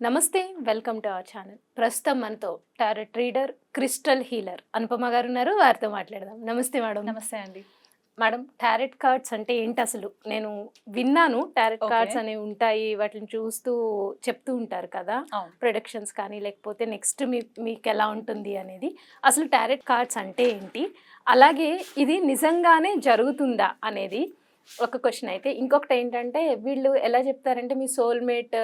నమస్తే welcome to our channel. ప్రస్తుతం మనతో tarot reader crystal healer Anupama garu ఉన్నారు. వారితో మాట్లాడదాం. నమస్తే మేడం. నమస్తే అండి. మేడం టారెట్ కార్డ్స్ అంటే ఏంటి అసలు? నేను విన్నాను టారెట్. కార్డ్స్ అనేవి ఉంటాయి వాటిని చూస్తూ చెప్తూ ఉంటారు కదా. ప్రొడక్షన్స్ కానీ లేకపోతే నెక్స్ట్ మీ మీకు ఎలా ఉంటుంది అనేది. అసలు టారెట్ కార్డ్స్ అంటే ఏంటి? అలాగే ఇది నిజంగానే జరుగుతుందా అనేది ఒక క్వశ్చన్ అయితే. ఇంకొకటి ఏంటంటే వీళ్ళు ఎలా చెప్తారంటే మీ సోల్మేట్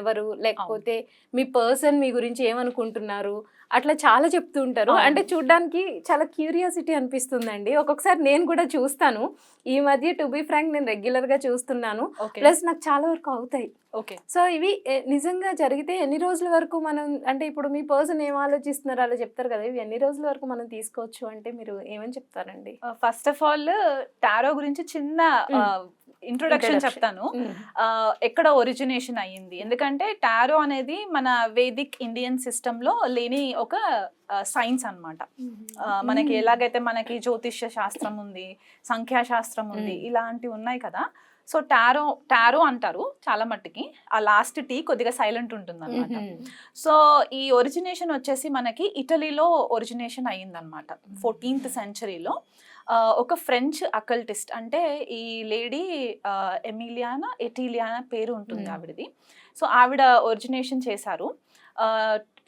ఎవరు? లేకపోతే మీ పర్సన్ మీ గురించి ఏమనుకుంటున్నారు? అట్లా చాలా చెప్తూ ఉంటారు. అంటే చూడ్డానికి చాలా క్యూరియాసిటీ అనిపిస్తుందండి. ఒక్కొక్కసారి నేను కూడా చూస్తాను. ఈ మధ్య టు బి ఫ్రాంక్ నేను రెగ్యులర్గా చూస్తున్నాను ప్లస్ నాకు చాలా వరకు అవుతాయి. ఓకే. సో ఇవి నిజంగా జరిగితే ఎన్ని రోజుల వరకు మనం అంటే ఇప్పుడు మీ పర్సన్ ఏం ఆలోచిస్తున్నారో? అలా చెప్తారు కదా ఇవి ఎన్ని రోజుల వరకు మనం తీసుకోవచ్చు? అంటే మీరు ఏమని చెప్తారండి? ఫస్ట్ ఆఫ్ ఆల్ టారో గురించి చిన్న ఇంట్రొడక్షన్. చెప్తాను. ఆ, ఎక్కడ ఒరిజినేషన్ అయ్యింది? ఎందుకంటే టారో అనేది మన వేదిక్ ఇండియన్ సిస్టమ్లో లేని ఒక సైన్స్ అన్నమాట. ఆ, మనకి ఎలాగైతే మనకి జ్యోతిష్య శాస్త్రం ఉంది సంఖ్యా శాస్త్రం ఉంది. ఇలాంటివి ఉన్నాయి కదా. సో టారో టారో అంటారు చాలా మట్టుకి. ఆ లాస్ట్ టీ కొద్దిగా సైలెంట్ ఉంటుంది అనమాట సో ఈ ఒరిజినేషన్ వచ్చేసి మనకి ఇటలీలో ఒరిజినేషన్ అయ్యిందనమాట ఫోర్టీన్త్ సెంచరీలో ఒక ఫ్రెంచ్ అకల్టిస్ట్ అంటే ఈ లేడీ ఎమిలియానా ఎటీలియానా పేరు ఉంటుంది Hmm. ఆవిడది. సో ఆవిడ ఒరిజినేషన్ చేశారు.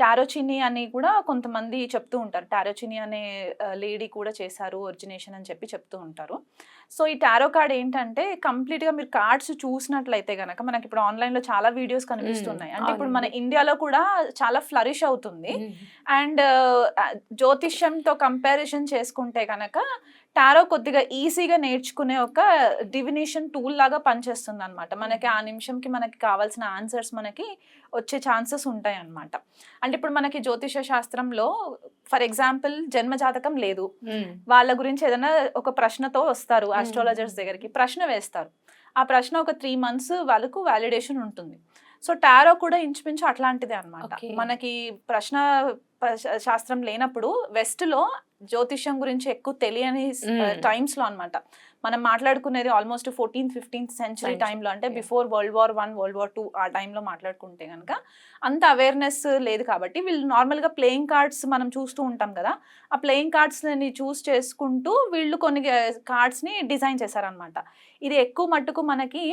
టారోచిని అని కూడా కొంతమంది చెప్తూ ఉంటారు. టారోచిని అనే లేడీ కూడా చేశారు ఒరిజినేషన్ అని చెప్పి చెప్తూ ఉంటారు. సో ఈ టారో కార్డ్ ఏంటంటే కంప్లీట్గా మీరు కార్డ్స్ చూసినట్లయితే గనక మనకి ఇప్పుడు ఆన్లైన్లో చాలా వీడియోస్ కనిపిస్తున్నాయి. అంటే ఇప్పుడు మన. ఇండియాలో కూడా చాలా ఫ్లరిష్ అవుతుంది. అండ్ జ్యోతిష్యంతో కంపారిజన్ చేసుకుంటే కనుక టారో కొద్దిగా ఈజీగా నేర్చుకునే ఒక డివినేషన్ టూల్ లాగా పనిచేస్తుంది అనమాట మనకి ఆ నిమిషంకి మనకి కావాల్సిన ఆన్సర్స్ మనకి వచ్చే ఛాన్సెస్ ఉంటాయి అన్నమాట అంటే ఇప్పుడు మనకి జ్యోతిష శాస్త్రంలో ఫర్ ఎగ్జాంపుల్ జన్మ జాతకం లేదు. వాళ్ళ గురించి ఏదైనా ఒక ప్రశ్నతో వస్తారు. ఆస్ట్రాలజర్స్ దగ్గరికి ప్రశ్న వేస్తారు ఆ ప్రశ్న ఒక త్రీ మంత్స్ వాళ్ళకు వ్యాలిడేషన్ ఉంటుంది సో టారో కూడా ఇంచుమించు అట్లాంటిదే అన్నమాట Okay. మనకి ప్రశ్న శాస్త్రం లేనప్పుడు వెస్ట్లో జ్యోతిష్యం గురించి ఎక్కువ తెలియని. టైమ్స్లో అన్నమాట మనం మాట్లాడుకునేది ఆల్మోస్ట్ ఫోర్టీన్త్ ఫిఫ్టీన్త్ సెంచరీ టైంలో అంటే. Before world war one world war two ఆ టైంలో మాట్లాడుకుంటే కనుక అంత అవేర్నెస్ లేదు కాబట్టి వీళ్ళు నార్మల్గా ప్లేయింగ్ కార్డ్స్ మనం చూస్తూ ఉంటాం కదా ఆ ప్లేయింగ్ కార్డ్స్ని చూస్ చేసుకుంటూ వీళ్ళు కొన్ని కార్డ్స్ని డిజైన్ చేశారనమాట ఇది ఎక్కువ మట్టుకు మనకి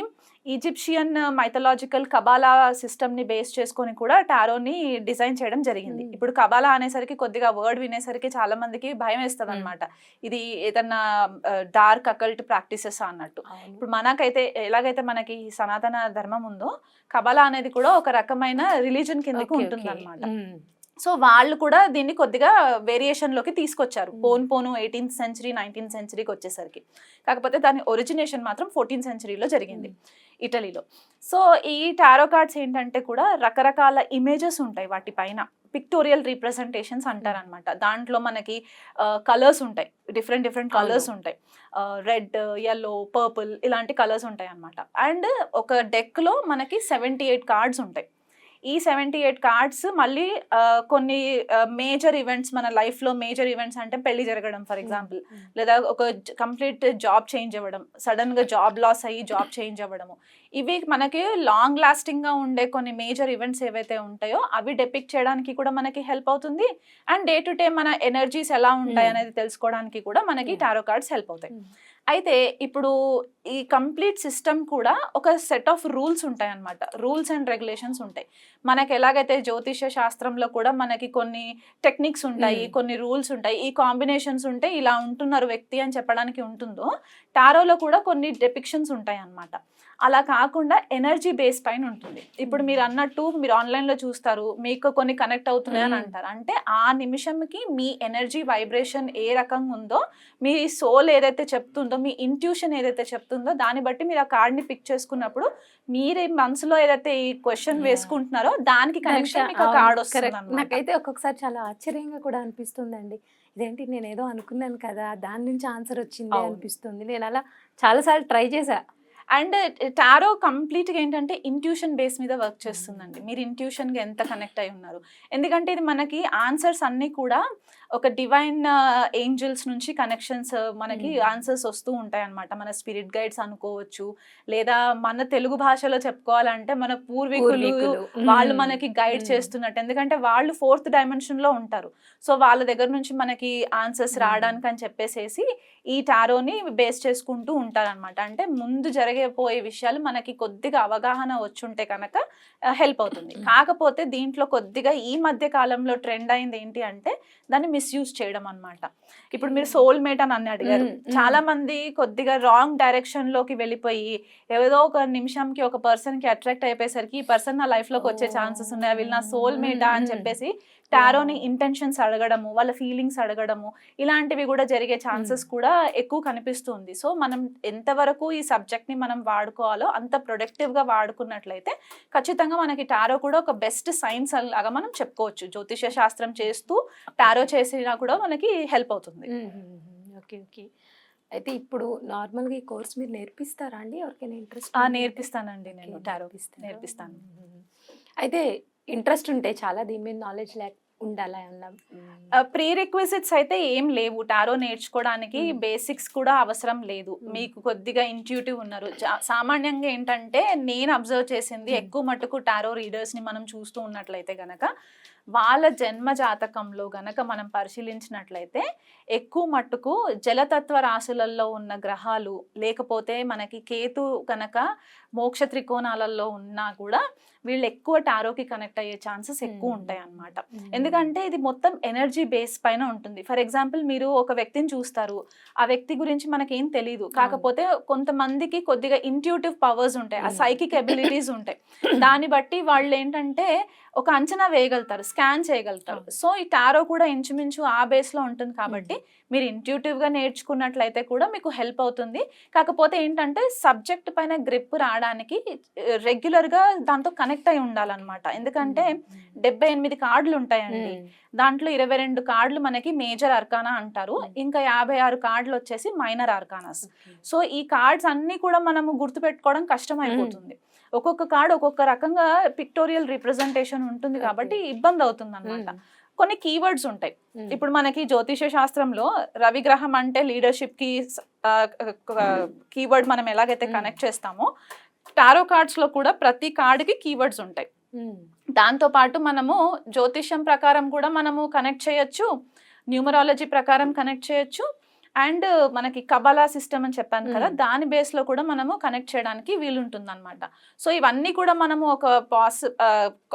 ఈజిప్షియన్ మైథలాజికల్ కబాలా సిస్టమ్ని బేస్ చేసుకొని కూడా టారోని డిజైన్ చేయడం జరిగింది. ఇప్పుడు కబాలా అనేసరికి కొద్దిగా వర్డ్ వినేసరికి చాలా మందికి భయం వేస్తుంది అనమాట ఇది ఏదన్నా డార్క్ అకల్ట్ ప్రాక్టీసెస్ అన్నట్టు. ఇప్పుడు మనకైతే ఎలాగైతే మనకి సనాతన ధర్మం ఉందో కబలా అనేది కూడా ఒక రకమైన రిలీజన్ కిందకి ఉంటుంది అనమాట సో వాళ్ళు కూడా దీన్ని కొద్దిగా వేరియేషన్లోకి తీసుకొచ్చారు. పోన్ పోను ఎయిటీన్త్ సెంచరీ నైన్టీన్త్ సెంచరీకి వచ్చేసరికి. కాకపోతే దాని ఒరిజినేషన్ మాత్రం ఫోర్టీన్త్ సెంచరీలో జరిగింది. ఇటలీలో. సో ఈ టారో కార్డ్స్ ఏంటంటే కూడా రకరకాల ఇమేజెస్ ఉంటాయి వాటి పైన. పిక్టోరియల్ రీప్రజెంటేషన్స్ అంటారనమాట. దాంట్లో మనకి కలర్స్ ఉంటాయి. Different different colours. ఉంటాయి. రెడ్ ఎల్లో పర్పుల్ ఇలాంటి కలర్స్ ఉంటాయి అనమాట అండ్ ఒక డెక్లో మనకి సెవెంటీ ఎయిట్ కార్డ్స్ ఉంటాయి. ఈ సెవెంటీ ఎయిట్ కార్డ్స్ మళ్ళీ కొన్ని మేజర్ ఈవెంట్స్ మన లైఫ్లో మేజర్ ఈవెంట్స్ అంటే పెళ్ళి జరగడం ఫర్ ఎగ్జాంపుల్. లేదా ఒక కంప్లీట్ జాబ్ చేంజ్ అవ్వడం సడన్గా జాబ్ లాస్ అయ్యి జాబ్ చేంజ్ అవ్వడము. ఇవి మనకి లాంగ్ లాస్టింగ్గా ఉండే కొన్ని మేజర్ ఈవెంట్స్ ఏవైతే ఉంటాయో అవి డెపిక్ చేయడానికి కూడా మనకి హెల్ప్ అవుతుంది. అండ్ డే టు డే మన ఎనర్జీస్ ఎలా ఉంటాయి Hmm. అనేది తెలుసుకోవడానికి కూడా మనకి. టారో కార్డ్స్ హెల్ప్ అవుతాయి. అయితే ఇప్పుడు ఈ కంప్లీట్ సిస్టమ్ కూడా ఒక సెట్ ఆఫ్ రూల్స్ ఉంటాయి అన్నమాట రూల్స్ అండ్ రెగ్యులేషన్స్ ఉంటాయి. మనకి ఎలాగైతే జ్యోతిష శాస్త్రంలో కూడా మనకి కొన్ని టెక్నిక్స్ ఉంటాయి. కొన్ని రూల్స్ ఉంటాయి. ఈ కాంబినేషన్స్ ఉంటే ఇలా ఉంటున్నారు వ్యక్తి అని చెప్పడానికి ఉంటుందో టారోలో కూడా కొన్ని డెపిక్షన్స్ ఉంటాయి అన్నమాట అలా కాకుండా ఎనర్జీ బేస్ పైన ఉంటుంది ఇప్పుడు మీరు అన్నట్టు మీరు ఆన్లైన్లో చూస్తారు మీకు కొన్ని కనెక్ట్ అవుతున్నాయి అని. అంటారు అంటే ఆ నిమిషంకి మీ ఎనర్జీ వైబ్రేషన్ ఏ రకంగా ఉందో మీ సోల్ ఏదైతే చెప్తుందో మీ ఇంట్యూషన్ ఏదైతే చెప్తుందో దాన్ని బట్టి మీరు ఆ కార్డ్ని పిక్ చేసుకున్నప్పుడు మీరు మనసులో ఏదైతే ఈ క్వశ్చన్. వేసుకుంటున్నారో దానికి కనెక్షన్ మీకు కార్డ్ వస్తుంది. నాకైతే ఒక్కొక్కసారి చాలా ఆశ్చర్యంగా కూడా అనిపిస్తుందండి ఇదేంటి నేను ఏదో అనుకున్నాను కదా దాని నుంచి ఆన్సర్ వచ్చింది. అనిపిస్తుంది. నేను అలా చాలాసార్లు ట్రై చేశా. అండ్ టారో కంప్లీట్గా ఏంటంటే ఇంట్యూషన్ బేస్ మీద వర్క్ చేస్తుందండి. మీరు ఇంట్యూషన్గా ఎంత కనెక్ట్ అయి ఉన్నారు. ఎందుకంటే ఇది మనకి ఆన్సర్స్ అన్నీ కూడా ఒక డివైన్ ఏంజల్స్ నుంచి కనెక్షన్స్ మనకి. ఆన్సర్స్ వస్తూ ఉంటాయి అన్నమాట మన స్పిరిట్ గైడ్స్ అనుకోవచ్చు లేదా మన తెలుగు భాషలో చెప్పుకోవాలంటే మన పూర్వీకులు. వాళ్ళు మ్మ్. మనకి గైడ్ మ్మ్. చేస్తున్నట్టు ఎందుకంటే వాళ్ళు ఫోర్త్ డైమెన్షన్లో ఉంటారు సో వాళ్ళ దగ్గర నుంచి మనకి ఆన్సర్స్. రావడానికి అని చెప్పేసేసి ఈ టారోని బేస్ చేసుకుంటూ ఉంటారన్నమాట అంటే ముందు జరిగిపోయే విషయాలు మనకి కొద్దిగా అవగాహన వచ్చుంటే కనుక హెల్ప్ అవుతుంది. కాకపోతే దీంట్లో కొద్దిగా ఈ మధ్య కాలంలో ట్రెండ్ అయింది ఏంటి అంటే దాన్ని మిస్యూజ్ చేయడం అన్నమాట ఇప్పుడు మీరు సోల్ మేట్ అని అన్ని అడిగారు. చాలా మంది కొద్దిగా రాంగ్ డైరెక్షన్లోకి వెళ్ళిపోయి ఏదో ఒక నిమిషంకి ఒక పర్సన్కి అట్రాక్ట్ అయిపోయేసరికి ఈ పర్సన్ నా లైఫ్లోకి వచ్చే ఛాన్సెస్ ఉన్నాయి వీళ్ళు నా సోల్ మేటా అని. చెప్పేసి టారోని ఇంటెన్షన్స్ అడగడము వాళ్ళ ఫీలింగ్స్ అడగడము ఇలాంటివి కూడా జరిగే ఛాన్సెస్ కూడా ఎక్కువ కనిపిస్తుంది. సో మనం ఎంతవరకు ఈ సబ్జెక్ట్ని మనం వాడుకోవాలో అంత ప్రొడక్టివ్గా వాడుకున్నట్లయితే ఖచ్చితంగా మనకి టారో కూడా ఒక బెస్ట్ సైన్స్ లాగా మనం చెప్పుకోవచ్చు. జ్యోతిష శాస్త్రం చేస్తూ టారో చేసినా కూడా మనకి హెల్ప్ అవుతుంది. Okay okay. అయితే ఇప్పుడు నార్మల్గా ఈ కోర్స్ మీరు నేర్పిస్తారా అండి? ఎవరికైనా ఇంట్రెస్ట్ నేర్పిస్తానండి నేను టారో నేర్పిస్తాను. అయితే ఇంట్రెస్ట్ ఉంటే చాలా దీని మీద నాలెడ్జ్ లేక ఉండాలా అన్న ప్రీ రిక్విజిట్స్ అయితే ఏం లేవు టారో నేర్చుకోవడానికి. బేసిక్స్ కూడా అవసరం లేదు. మీకు కొద్దిగా ఇంట్యూటివ్ ఉన్నారు సామాన్యంగా ఏంటంటే నేను అబ్జర్వ్ చేసింది. ఎక్కువ మట్టుకు టారో రీడర్స్ని మనం చూస్తూ ఉన్నట్లయితే గనక వాళ్ళ జన్మ జాతకంలో గనక మనం పరిశీలించినట్లయితే ఎక్కువ మట్టుకు జలతత్వ రాశులలో ఉన్న గ్రహాలు లేకపోతే మనకి కేతు కనుక మోక్ష త్రికోణాలలో ఉన్నా కూడా వీళ్ళు ఎక్కువ టారోకి కనెక్ట్ అయ్యే ఛాన్సెస్ ఎక్కువ మ్మ్. ఉంటాయి అన్నమాట. ఎందుకంటే ఇది మొత్తం ఎనర్జీ బేస్ పైన ఉంటుంది. ఫర్ ఎగ్జాంపుల్ మీరు ఒక వ్యక్తిని చూస్తారు. ఆ వ్యక్తి గురించి మనకేం తెలియదు కాకపోతే కొంతమందికి కొద్దిగా ఇంట్యూటివ్ పవర్స్ ఉంటాయి. ఆ. సైకిక్ ఎబిలిటీస్ ఉంటాయి. దాన్ని బట్టి వాళ్ళు ఏంటంటే ఒక అంచనా వేయగలుగుతారు. స్కాన్ చేయగలుగుతారు. సో ఈ టారో కూడా ఇంచుమించు ఆ బేస్లో ఉంటుంది కాబట్టి మీరు ఇంట్యూటివ్గా నేర్చుకున్నట్లయితే కూడా మీకు హెల్ప్ అవుతుంది. కాకపోతే ఏంటంటే సబ్జెక్ట్ పైన గ్రిప్ రావడానికి రెగ్యులర్గా దాంతో కనెక్ట్ అయి ఉండాలన్నమాట. ఎందుకంటే డెబ్బై ఎనిమిది కార్డులు ఉంటాయండి. దాంట్లో ఇరవై రెండు కార్డులు మనకి మేజర్ అర్కానా అంటారు. ఇంకా యాభై ఆరు కార్డులు వచ్చేసి మైనర్ అర్కానాస్ సో ఈ కార్డ్స్ అన్ని కూడా మనము గుర్తుపెట్టుకోవడం కష్టం అయిపోతుంది ఒక్కొక్క కార్డ్ ఒక్కొక్క రకంగా పిక్టోరియల్ రిప్రజెంటేషన్ ఉంటుంది. కాబట్టి ఇబ్బంది అవుతుంది అనమాట కొన్ని కీవర్డ్స్ ఉంటాయి. ఇప్పుడు మనకి జ్యోతిష శాస్త్రంలో రవి గ్రహం అంటే లీడర్షిప్కి కీవర్డ్ మనం ఎలాగైతే. కనెక్ట్ చేస్తామో టారో కార్డ్స్లో కూడా ప్రతి కార్డ్కి కీవర్డ్స్ ఉంటాయి దాంతో పాటు మనము జ్యోతిష్యం ప్రకారం కూడా మనము కనెక్ట్ చేయొచ్చు న్యూమరాలజీ ప్రకారం కనెక్ట్ చేయొచ్చు అండ్ మనకి కబలా సిస్టమ్ అని చెప్పాను కదా. దాని బేస్లో కూడా మనము కనెక్ట్ చేయడానికి వీలుంటుంది అనమాట సో ఇవన్నీ కూడా మనము ఒక పాస్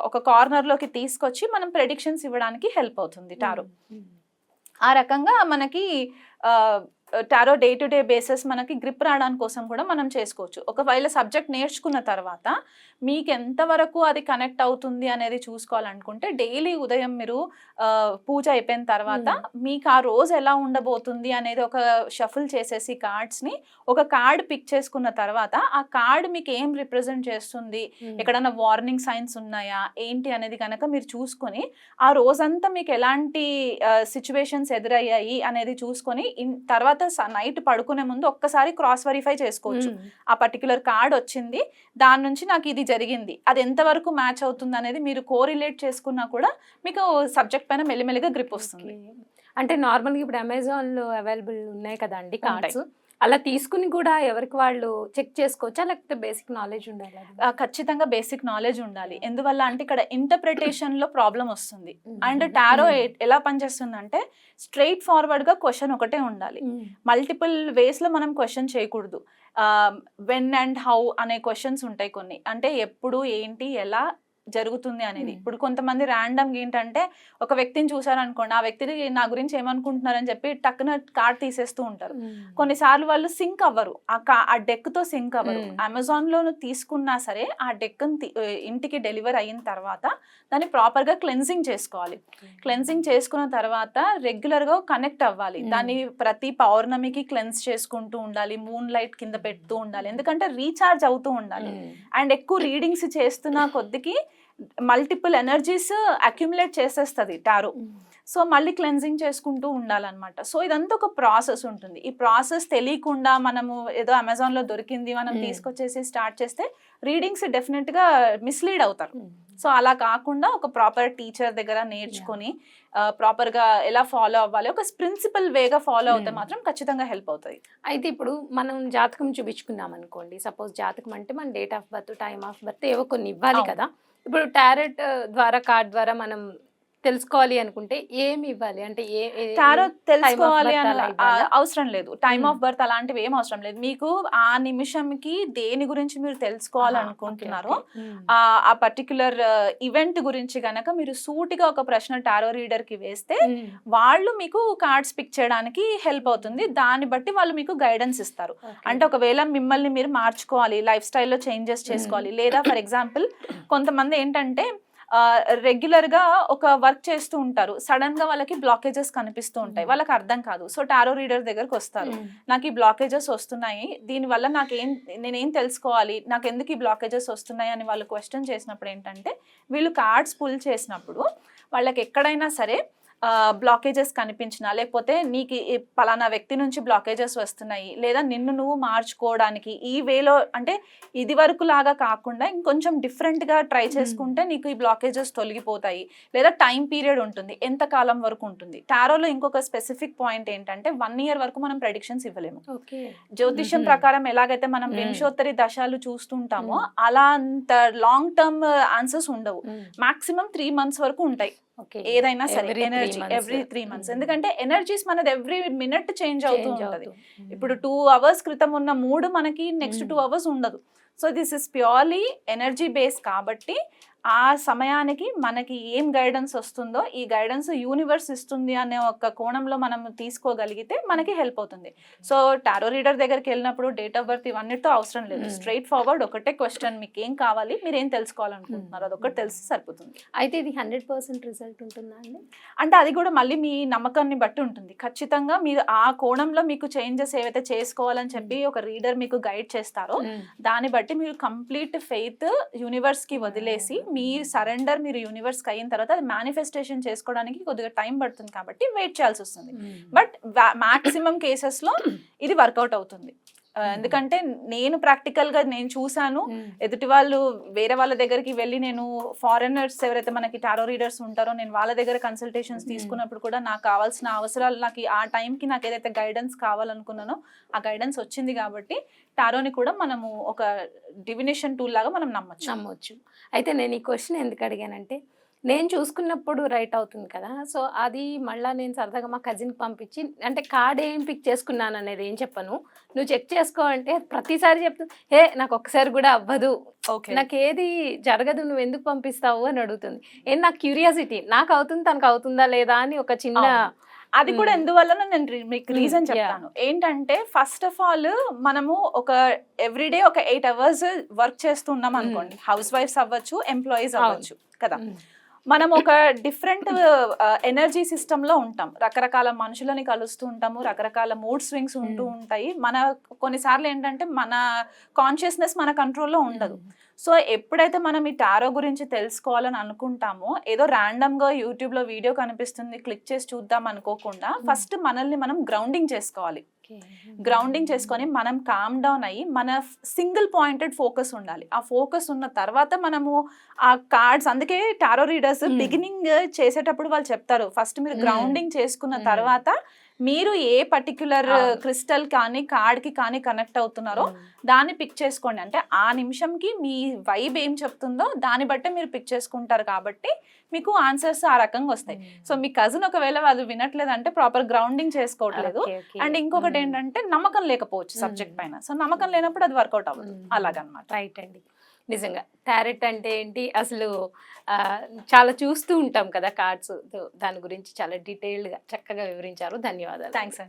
ఒక కార్నర్లోకి తీసుకొచ్చి మనం ప్రెడిక్షన్స్ ఇవ్వడానికి హెల్ప్ అవుతుంది టారో. ఆ రకంగా మనకి tarot day to day basis మనకి గ్రిప్ రావడానికి కోసం కూడా మనం చేసుకోవచ్చు. ఒకవేళ సబ్జెక్ట్ నేర్చుకున్న తర్వాత మీకు ఎంతవరకు అది కనెక్ట్ అవుతుంది అనేది చూసుకోవాలనుకుంటే డైలీ ఉదయం మీరు పూజ అయిపోయిన తర్వాత మీకు ఆ రోజు ఎలా ఉండబోతుంది అనేది ఒక షఫుల్ చేసేసి కార్డ్స్ని ఒక కార్డ్ పిక్ చేసుకున్న తర్వాత ఆ కార్డ్ మీకు ఏం రిప్రజెంట్ చేస్తుంది? ఎక్కడన్నా వార్నింగ్ సైన్స్ ఉన్నాయా? ఏంటి అనేది కనుక మీరు చూసుకొని ఆ రోజంతా మీకు ఎలాంటి సిచ్యువేషన్స్ ఎదురయ్యాయి అనేది చూసుకొని ఇన్- తర్వాత నైట్ పడుకునే ముందు ఒక్కసారి క్రాస్ వెరిఫై చేసుకోవచ్చు. ఆ పర్టికులర్ కార్డ్ వచ్చింది. దాని నుంచి నాకు ఇది జరిగింది. అది ఎంతవరకు మ్యాచ్ అవుతుంది అనేది మీరు కోరిలేట్ చేసుకున్నా కూడా మీకు సబ్జెక్ట్ పైన మెల్లిమెల్లిగా గ్రిప్ వస్తుంది. అంటే నార్మల్గా ఇప్పుడు అమెజాన్లో అవైలబుల్ ఉన్నాయి కదా అండి ఉంటాయి. కార్డ్స్. అలా తీసుకుని కూడా ఎవరికి వాళ్ళు చెక్ చేసుకోవచ్చా? లేకపోతే బేసిక్ నాలెడ్జ్ ఉండాలి ఖచ్చితంగా బేసిక్ నాలెడ్జ్ ఉండాలి. ఎందువల్ల అంటే ఇక్కడ ఇంటర్ప్రిటేషన్లో ప్రాబ్లం వస్తుంది అండ్ టారో ఎలా పనిచేస్తుంది అంటే స్ట్రైట్ ఫార్వర్డ్గా క్వశ్చన్ ఒకటే ఉండాలి. మల్టిపుల్ వేస్లో మనం క్వశ్చన్ చేయకూడదు. వెన్ అండ్ హౌ అనే క్వశ్చన్స్ ఉంటాయి కొన్ని. అంటే ఎప్పుడు ఏంటి ఎలా జరుగుతుంది అనేది. ఇప్పుడు కొంతమంది ర్యాండమ్ ఏంటంటే ఒక వ్యక్తిని చూసారనుకోండి ఆ వ్యక్తిని నా గురించి ఏమనుకుంటున్నారని చెప్పి టక్కున కార్డ్ తీసేస్తూ ఉంటారు. కొన్నిసార్లు వాళ్ళు సింక్ అవ్వరు. ఆ కా ఆ తో సింక్ అవ్వరు. అమెజాన్లో తీసుకున్నా సరే ఆ డెక్ ఇంటికి డెలివర్ అయిన తర్వాత దాన్ని ప్రాపర్గా క్లెన్సింగ్ చేసుకోవాలి. క్లెన్సింగ్ చేసుకున్న తర్వాత రెగ్యులర్గా కనెక్ట్ అవ్వాలి. దాన్ని ప్రతి పౌర్ణమికి క్లెన్స్ చేసుకుంటూ ఉండాలి. మూన్ లైట్ కింద పెడుతూ ఉండాలి. ఎందుకంటే రీఛార్జ్ అవుతూ ఉండాలి. అండ్ ఎక్కువ రీడింగ్స్ చేస్తున్న కొద్దికి మల్టిపుల్ ఎనర్జీస్ అక్యుములేట్ చేసేస్తుంది టారో. సో మళ్ళీ క్లెన్జింగ్ చేసుకుంటూ ఉండాలన్నమాట. సో ఇదంతా ఒక ప్రాసెస్ ఉంటుంది. ఈ ప్రాసెస్ తెలియకుండా మనము ఏదో అమెజాన్లో దొరికింది మనం Hmm. తీసుకొచ్చేసి స్టార్ట్ చేస్తే రీడింగ్స్ డెఫినెట్గా మిస్లీడ్ అవుతారు. సో అలా కాకుండా ఒక ప్రాపర్ టీచర్ దగ్గర నేర్చుకొని ప్రాపర్గా ఎలా ఫాలో అవ్వాలి ఒక ప్రిన్సిపల్ వేగా ఫాలో అవుతే Hmm. మాత్రం ఖచ్చితంగా హెల్ప్ అవుతుంది. అయితే ఇప్పుడు మనం జాతకం చూపించుకుందాం అనుకోండి సపోజ్ జాతకం అంటే మన date of birth time of birth ఏవో కొన్ని ఇవ్వాలి. కదా. ఇప్పుడు టారెట్ ద్వారా కార్డ్ ద్వారా మనం తెలుసుకోవాలి అనుకుంటే ఏమి ఇవ్వాలి అంటే ఏ టారో తెలుసుకోవాలి అని? అవసరం లేదు టైమ్ Hmm. ఆఫ్ బర్త్ అలాంటివి ఏం అవసరం లేదు మీకు ఆ నిమిషంకి దేని గురించి మీరు తెలుసుకోవాలి ఆహా, అనుకుంటున్నారో ఓకే, ఓకే. మ్మ్. ఆ ఆ పర్టికులర్ ఈవెంట్ గురించి గనక మీరు సూటిగా ఒక ప్రశ్న టారో రీడర్కి వేస్తే మ్మ్. వాళ్ళు మీకు కార్డ్స్ పిక్ చేయడానికి హెల్ప్ అవుతుంది దాన్ని బట్టి వాళ్ళు మీకు గైడెన్స్ ఇస్తారు. అంటే ఒకవేళ మిమ్మల్ని మీరు మార్చుకోవాలి లైఫ్ స్టైల్లో చేంజెస్ చేసుకోవాలి లేదా ఫర్ ఎగ్జాంపుల్ కొంతమంది ఏంటంటే రెగ్యులర్గా ఒక వర్క్ చేస్తూ ఉంటారు. సడన్గా వాళ్ళకి బ్లాకేజెస్ కనిపిస్తూ ఉంటాయి. Hmm. వాళ్ళకి అర్థం కాదు. సో టారో రీడర్ దగ్గరకు వస్తారు. మ్మ్. నాకు ఈ బ్లాకేజెస్ వస్తున్నాయి. దీనివల్ల నాకేం నేనేం తెలుసుకోవాలి? నాకు ఎందుకు ఈ బ్లాకేజెస్ వస్తున్నాయి? అని వాళ్ళు క్వశ్చన్ చేసినప్పుడు ఏంటంటే వీళ్ళు కార్డ్స్ పుల్ చేసినప్పుడు వాళ్ళకి ఎక్కడైనా సరే బ్లాకేజెస్ కనిపించినా లేకపోతే నీకు పలానా వ్యక్తి నుంచి బ్లాకేజెస్ వస్తున్నాయి లేదా నిన్ను నువ్వు మార్చుకోవడానికి ఈ వేలో అంటే ఇది వరకు లాగా కాకుండా ఇంకొంచెం డిఫరెంట్గా ట్రై చేసుకుంటే నీకు ఈ బ్లాకేజెస్ తొలగిపోతాయి లేదా టైం పీరియడ్ ఉంటుంది ఎంత కాలం వరకు ఉంటుంది టారోలో ఇంకొక స్పెసిఫిక్ పాయింట్ ఏంటంటే వన్ ఇయర్ వరకు మనం ప్రెడిక్షన్స్ ఇవ్వలేము జ్యోతిష్యం మ్మ్. ప్రకారం ఎలాగైతే మనం మ్మ్. వింశోత్తరి దశాలు చూస్తుంటామో. అలా అంత లాంగ్ టర్మ్ ఆన్సర్స్ ఉండవు. మాక్సిమం త్రీ మంత్స్ వరకు ఉంటాయి ఏదైనా సరే ఎనర్జీ. Every three months. ఎందుకంటే ఎనర్జీస్ మనది ఎవ్రీ మినిట్ చేంజ్ అవుతూ ఉంటది. మ్మ్. ఇప్పుడు టూ అవర్స్ క్రితం ఉన్న మూడు మనకి నెక్స్ట్. టూ అవర్స్ ఉండదు so this is purely energy base కాబట్టి ఆ సమయానికి మనకి ఏం గైడెన్స్ వస్తుందో ఈ గైడెన్స్ యూనివర్స్ ఇస్తుంది అనే ఒక కోణంలో మనం తీసుకోగలిగితే మనకి హెల్ప్ అవుతుంది. సో టారో రీడర్ దగ్గరికి వెళ్ళినప్పుడు డేట్ ఆఫ్ బర్త్ ఇవన్నిటితో అవసరం లేదు. స్ట్రైట్ ఫార్వర్డ్ ఒకటే క్వశ్చన్ మీకు ఏం కావాలి? మీరు ఏం తెలుసుకోవాలనుకుంటున్నారు అదొకటి తెలిసి సరిపోతుంది. అయితే ఇది హండ్రెడ్ పర్సెంట్ రిజల్ట్ ఉంటుందా అండి? అంటే అది కూడా మళ్ళీ మీ నమ్మకాన్ని బట్టి ఉంటుంది. ఖచ్చితంగా మీరు ఆ కోణంలో మీకు చేంజెస్ ఏవైతే చేసుకోవాలని చెప్పి ఒక రీడర్ మీకు గైడ్ చేస్తారో. దాన్ని బట్టి మీరు కంప్లీట్ ఫెయిత్ యూనివర్స్కి వదిలేసి మీ సరెండర్ మీరు యూనివర్స్కి అయిన తర్వాత అది మేనిఫెస్టేషన్ చేసుకోవడానికి కొద్దిగా టైం పడుతుంది కాబట్టి వెయిట్ చేయాల్సి వస్తుంది మ్మ్. బట్ మాక్సిమం కేసెస్లో ఇది వర్కౌట్ అవుతుంది ఎందుకంటే నేను ప్రాక్టికల్గా నేను చూసాను. ఎదుటి వాళ్ళు వేరే వాళ్ళ దగ్గరికి వెళ్ళి నేను ఫారినర్స్ ఎవరైతే మనకి టారో రీడర్స్ ఉంటారో నేను వాళ్ళ దగ్గర కన్సల్టేషన్స్. తీసుకున్నప్పుడు కూడా నాకు కావాల్సిన అవసరాలు నాకు ఆ టైంకి నాకు ఏదైతే గైడెన్స్ కావాలనుకున్నానో ఆ గైడెన్స్ వచ్చింది కాబట్టి టారోని కూడా మనము ఒక డివినేషన్ టూల్ లాగా మనం నమ్మచ్చు నమ్మొచ్చు అయితే నేను ఈ క్వశ్చన్ ఎందుకు అడిగానంటే నేను చూసుకున్నప్పుడు రైట్ అవుతుంది కదా సో అది మళ్ళీ నేను సరదాగా మా కజిన్కి పంపించి అంటే కార్డ్ ఏం పిక్ చేసుకున్నాను అనేది ఏం చెప్పను నువ్వు చెక్ చేసుకో అంటే ప్రతిసారి చెప్తూ హే నాకు ఒక్కసారి కూడా అవ్వదు ఓకే నాకు ఏది జరగదు నువ్వు ఎందుకు పంపిస్తావు అని అడుగుతుంది ఏం నాకు క్యూరియాసిటీ నాకు అవుతుంది తనకు అవుతుందా లేదా అని ఒక చిన్న. అది కూడా. ఎందువల్ల నేను మీకు రీజన్. చెప్తాను ఏంటంటే ఫస్ట్ ఆఫ్ ఆల్ మనము ఒక ఎవ్రీడే ఒక ఎయిట్ అవర్స్ వర్క్ చేస్తున్నాం. అనుకోండి హౌస్ వైఫ్స్ అవ్వచ్చు ఎంప్లాయీస్. అవ్వచ్చు కదా. మనం ఒక డిఫరెంట్ ఎనర్జీ సిస్టమ్లో ఉంటాం. రకరకాల మనుషులని కలుస్తూ ఉంటాము రకరకాల మూడ్ స్వింగ్స్ ఉంటూ మ్మ్. ఉంటాయి. మన కొన్నిసార్లు ఏంటంటే మన కాన్షియస్నెస్ మన కంట్రోల్లో ఉండదు. సో ఎప్పుడైతే మనం ఈ టారో గురించి తెలుసుకోవాలని అనుకుంటామో ఏదో ర్యాండమ్గా యూట్యూబ్లో వీడియో కనిపిస్తుంది క్లిక్ చేసి చూద్దాం అనుకోకుండా. ఫస్ట్ మనల్ని మనం గ్రౌండింగ్ చేసుకోవాలి. గ్రౌండింగ్ చేసుకొని మనం కామ్ డౌన్ అయ్యి మన సింగిల్ పాయింటెడ్ ఫోకస్ ఉండాలి ఆ ఫోకస్ ఉన్న తర్వాత మనము ఆ కార్డ్స్ అందుకే టారో రీడర్స్. బిగినింగ్ చేసేటప్పుడు వాళ్ళు చెప్తారు ఫస్ట్ మీరు. గ్రౌండింగ్ చేసుకున్న. తర్వాత మీరు ఏ పర్టిక్యులర్. క్రిస్టల్ కానీ కార్డ్కి కానీ కనెక్ట్ అవుతున్నారో. దాన్ని పిక్ చేసుకోండి అంటే ఆ నిమిషంకి మీ వైబ్ ఏం చెప్తుందో దాన్ని బట్టే మీరు పిక్ చేసుకుంటారు కాబట్టి మీకు ఆన్సర్స్ ఆ రకంగా వస్తాయి సో మీ కజిన్ ఒకవేళ వాళ్ళు వినట్లేదంటే ప్రాపర్ గ్రౌండింగ్ చేసుకోవట్లేదు. అండ్ ఇంకొకటి. ఏంటంటే నమ్మకం లేకపోవచ్చు సబ్జెక్ట్. పైన సో నమ్మకం లేనప్పుడు అది వర్కౌట్ అవ్వదు. అలాగనమాట రైట్ అండి నిజంగా. టారెట్ అంటే ఏంటి? అసలు చాలా చూస్తూ ఉంటాం కదా కార్డ్స్ దాని గురించి చాలా డీటెయిల్డ్గా చక్కగా వివరించారు. ధన్యవాదాలు. థ్యాంక్స్ అండి.